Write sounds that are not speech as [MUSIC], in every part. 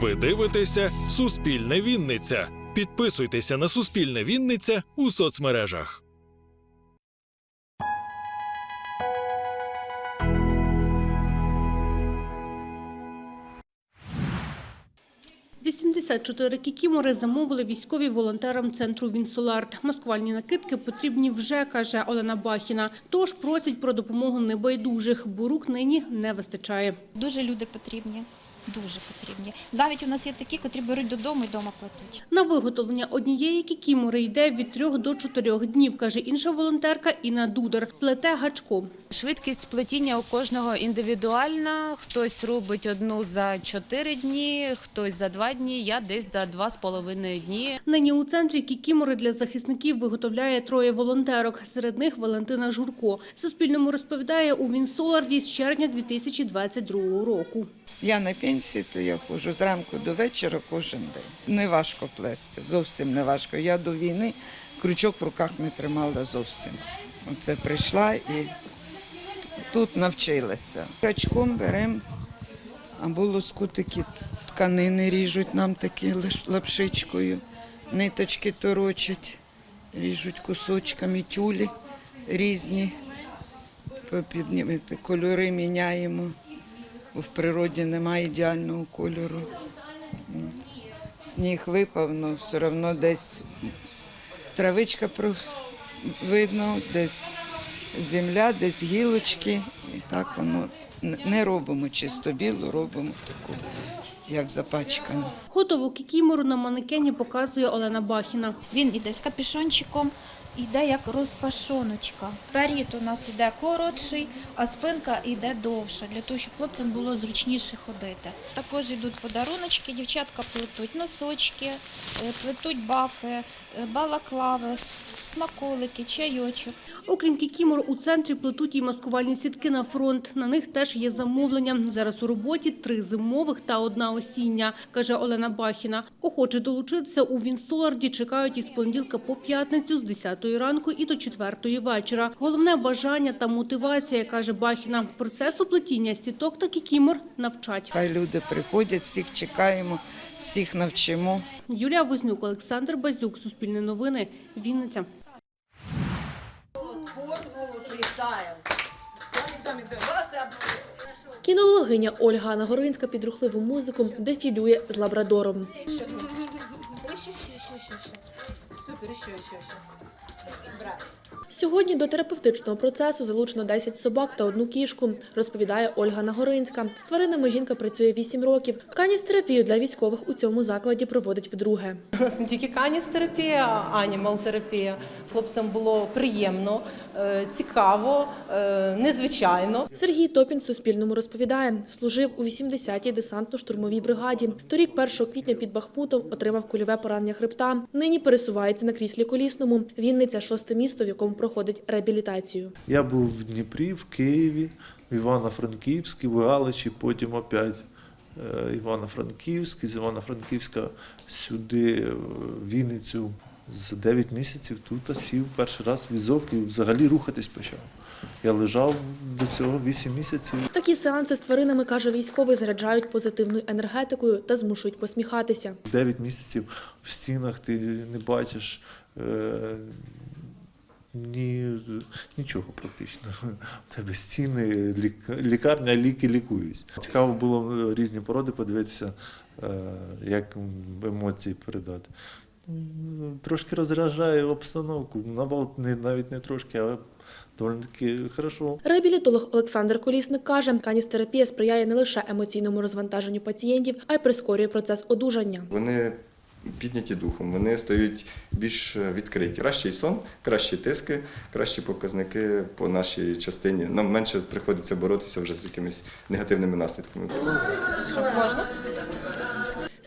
Ви дивитеся Суспільне Вінниця. Підписуйтеся на Суспільне Вінниця у соцмережах. – 84 кікімори замовили військові волонтерам центру «Вінсоларт». Маскувальні накидки потрібні вже, каже Олена Бахіна. Тож просять про допомогу небайдужих, бо рук нині не вистачає. Дуже люди потрібні. Дуже потрібні. Навіть у нас є такі, котрі беруть додому і вдома плетуть. На виготовлення однієї кікімори йде від трьох до чотирьох днів, каже інша волонтерка Інна Дудар. Плете гачком. Швидкість плетіння у кожного індивідуальна. Хтось робить одну за 4 дні, хтось за 2 дні, я десь за 2,5 дні. Нині у центрі кікімори для захисників виготовляє троє волонтерок. Серед них Валентина Журко. Суспільному розповідає у Вінсоларді з червня 2022 року. Я на пенсії, то я ходжу зранку до вечора кожен день. Не важко плести, зовсім не важко. Я до війни крючок в руках не тримала зовсім. Оце прийшла і тут навчилася. Качком беремо або лоскутики тканини ріжуть нам такі лапшичкою, ниточки торочать, ріжуть кусочками тюлі різні, попіднімати, кольори міняємо бо в природі немає ідеального кольору. Сніг випав, але все одно десь травичка про- видно, десь земля, десь гілочки. І так воно не робимо чисто білу, робимо таку, як запачкану. Готову кікімору на манекені показує Олена Бахіна. Він іде з капюшончиком, іде як розпашоночка. Перід у нас іде коротший, а спинка йде довша, для того, щоб хлопцям було зручніше ходити. Також йдуть подаруночки, дівчатка плетуть носочки, е, плетуть бафи, е, балаклави, смаколики, чайочок. Окрім кікімор, у центрі плетуть і маскувальні сітки на фронт. На них теж є замовлення. Зараз у роботі три зимових та одна осіння, каже Олена Бахіна. Охоче долучитися у Вінсоларді чекають із понеділка по п'ятницю з 10 ранку і до 4 вечора. Головне бажання та мотивація, каже Бахіна. Процесу плетіння сіток та кікімор навчать. Хай люди приходять, всіх чекаємо, всіх навчимо. Юлія Вознюк, Олександр Базюк, Суспільне новини, Вінниця. Кінологиня Ольга Нагоринська під рухливу музику дефілює з лабрадором. Супер, еще, еще, еще. Браво. Сьогодні до терапевтичного процесу залучено 10 собак та одну кішку, розповідає Ольга Нагоринська. З тваринами жінка працює 8 років. Каністерапію для військових у цьому закладі проводить вдруге. У нас не тільки каністерапія, а анімал-терапія. Хлопцям було приємно, е, цікаво, е, незвичайно. Сергій Топін Суспільному розповідає, служив у 80-й десантно-штурмовій бригаді. Торік, 1 квітня під Бахмутом, отримав кульове поранення хребта. Нині пересувається на кріслі колісному. Вінниця – шосте місто, в якому проходить реабілітацію. Я був в Дніпрі, в Києві, в Івано-Франківській, в Галичі, потім опять е, Івано-Франківськ, з Івано-Франківська сюди, е, в Вінницю. За 9 місяців тут сів перший раз візок і взагалі рухатись почав. Я лежав до цього 8 місяців. Такі сеанси з тваринами, каже військовий, заряджають позитивною енергетикою та змушують посміхатися. 9 місяців в стінах ти не бачиш е, ні, нічого практично. У тебе стіни, лік- лікарня, ліки лікуюсь. Цікаво було е, різні породи подивитися, е, як емоції передати. Трошки розряджає обстановку. Навал не, навіть не трошки, але доволі таки хорошо. Реабілітолог Олександр Колісник каже, каністерапія сприяє не лише емоційному розвантаженню пацієнтів, а й прискорює процес одужання. Вони підняті духом, вони стають більш відкриті. Кращий сон, кращі тиски, кращі показники по нашій частині. Нам менше приходиться боротися вже з якимись негативними наслідками.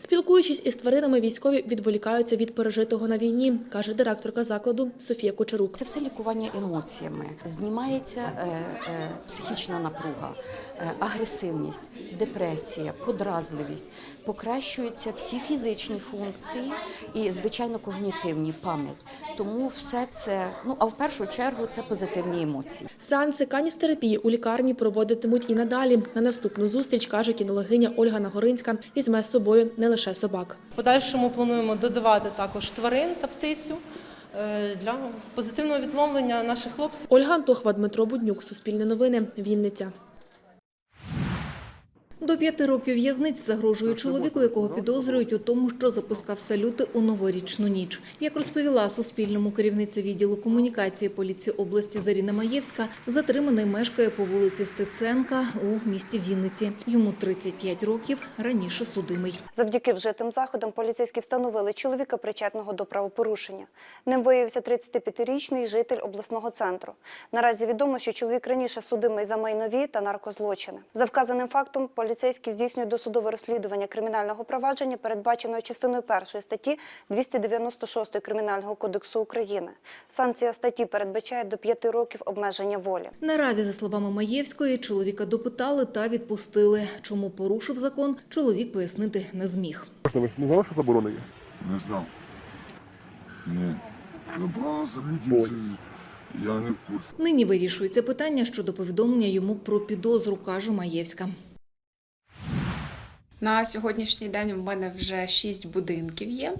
Спілкуючись із тваринами, військові відволікаються від пережитого на війні, каже директорка закладу Софія Кучерук. Це все лікування емоціями. Знімається е, е, психічна напруга, е, агресивність, депресія, подразливість, покращуються всі фізичні функції і, звичайно, когнітивні пам'ять. Тому все це, ну а в першу чергу, це позитивні емоції. Сеанси каністерапії у лікарні проводитимуть і надалі. На наступну зустріч, каже кінологиня Ольга Нагоринська, візьме з собою не лише собак. В подальшому плануємо додавати також тварин та птицю е, для позитивного відломлення наших хлопців. Ольга Антохва, Дмитро Буднюк, Суспільне новини, Вінниця. До п'яти років в'язниць загрожує чоловіку, якого підозрюють у тому, що запускав салюти у новорічну ніч. Як розповіла Суспільному керівниця відділу комунікації поліції області Заріна Маєвська, затриманий мешкає по вулиці Стеценка у місті Вінниці. Йому 35 років, раніше судимий. Завдяки вжитим заходам поліцейські встановили чоловіка причетного до правопорушення. Ним виявився 35-річний житель обласного центру. Наразі відомо, що чоловік раніше судимий за майнові та наркозлочини. За вказаним фактом поліцейські здійснюють досудове розслідування кримінального провадження, передбаченого частиною першої статті 296 Кримінального кодексу України. Санкція статті передбачає до 5 років обмеження волі. Наразі, за словами Маєвської, чоловіка допитали та відпустили. Чому порушив закон, чоловік пояснити не зміг. Ви не знали, що заборонено? Не знав. Ні. Ну я не в курсі. Нині вирішується питання щодо повідомлення йому про підозру, каже Маєвська. На сьогоднішній день у мене вже шість будинків є.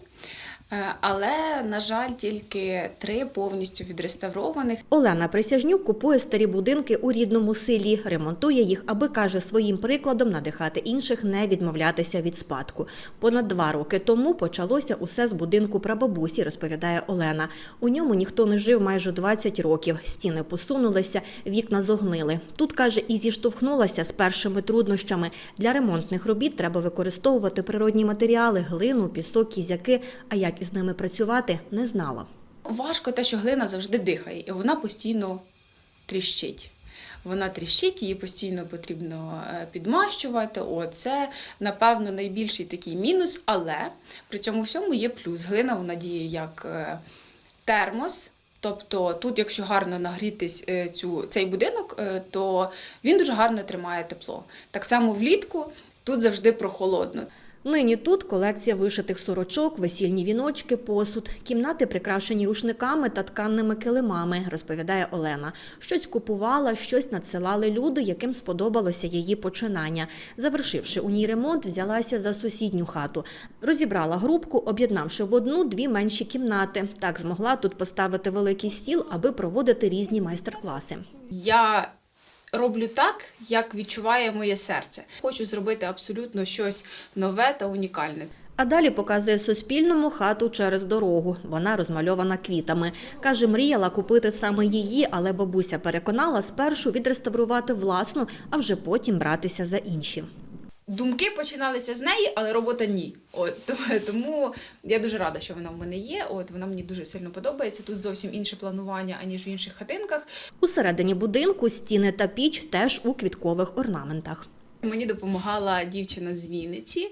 Е, Але, на жаль, тільки три повністю відреставрованих. Олена Присяжнюк купує старі будинки у рідному селі, ремонтує їх, аби каже своїм прикладом надихати інших не відмовлятися від спадку. Понад два роки тому почалося усе з будинку прабабусі, розповідає Олена. У ньому ніхто не жив майже 20 років. Стіни посунулися, вікна зогнили. Тут каже, і зіштовхнулася з першими труднощами. Для ремонтних робіт треба використовувати природні матеріали, глину, пісок, кізяки. А як із ними працювати, не знала. Важко те, що глина завжди дихає, і вона постійно тріщить. Вона тріщить, її постійно потрібно е, підмащувати. О, це, напевно, найбільший такий мінус, але при цьому всьому є плюс. Глина вона діє як е, термос. Тобто тут, якщо гарно нагрітись е, цю, цей будинок, то він дуже гарно тримає тепло. Так само влітку тут завжди прохолодно. Нині тут колекція вишитих сорочок, весільні віночки, посуд. Кімнати прикрашені рушниками та тканними килимами, розповідає Олена. Щось купувала, щось надсилали люди, яким сподобалося її починання. Завершивши у ній ремонт, взялася за сусідню хату. Розібрала грубку, об'єднавши в одну дві менші кімнати. Так змогла тут поставити великий стіл, аби проводити різні майстер-класи. Я роблю так, як відчуває моє серце. Хочу зробити абсолютно щось нове та унікальне. А далі показує Суспільному хату через дорогу. Вона розмальована квітами. Каже, мріяла купити саме її, але бабуся переконала спершу відреставрувати власну, а вже потім братися за інші. Думки починалися з неї, але робота ні. От [LAUGHS] тому- я дуже рада, що вона в мене є. От вона мені дуже сильно подобається. Тут зовсім інше планування аніж в інших хатинках. Усередині будинку стіни та піч теж у квіткових орнаментах. Мені допомагала дівчина з Вінниці.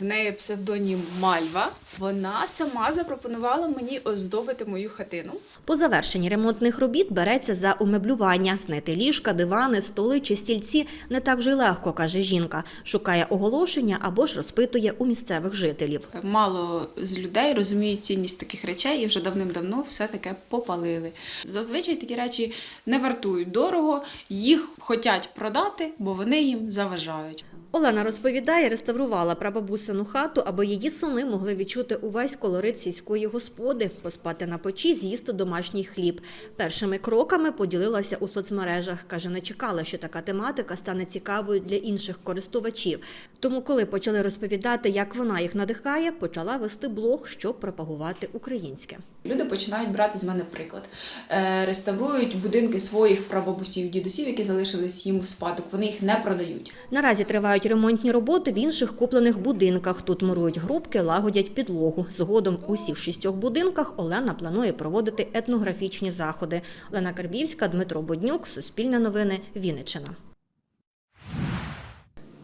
В неї псевдонім Мальва. Вона сама запропонувала мені оздобити мою хатину. По завершенні ремонтних робіт береться за умеблювання. Знайти ліжка, дивани, столи чи стільці не так вже й легко, каже жінка. Шукає оголошення або ж розпитує у місцевих жителів. Мало з людей розуміють цінність таких речей і вже давним-давно все таке попалили. Зазвичай такі речі не вартують дорого, їх хочуть продати, бо вони їм заважають заважають. Олена розповідає, реставрувала прабабусину хату, аби її сини могли відчути увесь колорит сільської господи, поспати на печі, з'їсти домашній хліб. Першими кроками поділилася у соцмережах. Каже, не чекала, що така тематика стане цікавою для інших користувачів. Тому, коли почали розповідати, як вона їх надихає, почала вести блог, щоб пропагувати українське. Люди починають брати з мене приклад, Е, реставрують будинки своїх прабабусів, дідусів, які залишились їм в спадок. Вони їх не продають. Наразі тривають ремонтні роботи в інших куплених будинках. Тут мурують грубки, лагодять підлогу. Згодом у всіх шістьох будинках Олена планує проводити етнографічні заходи. Олена Карбівська, Дмитро Боднюк, Суспільне новини, Вінниччина.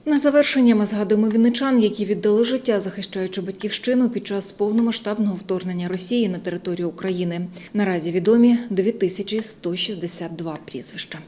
На завершення ми згадуємо вінничан, які віддали життя, захищаючи батьківщину під час повномасштабного вторгнення Росії на територію України. Наразі відомі 2162 прізвища.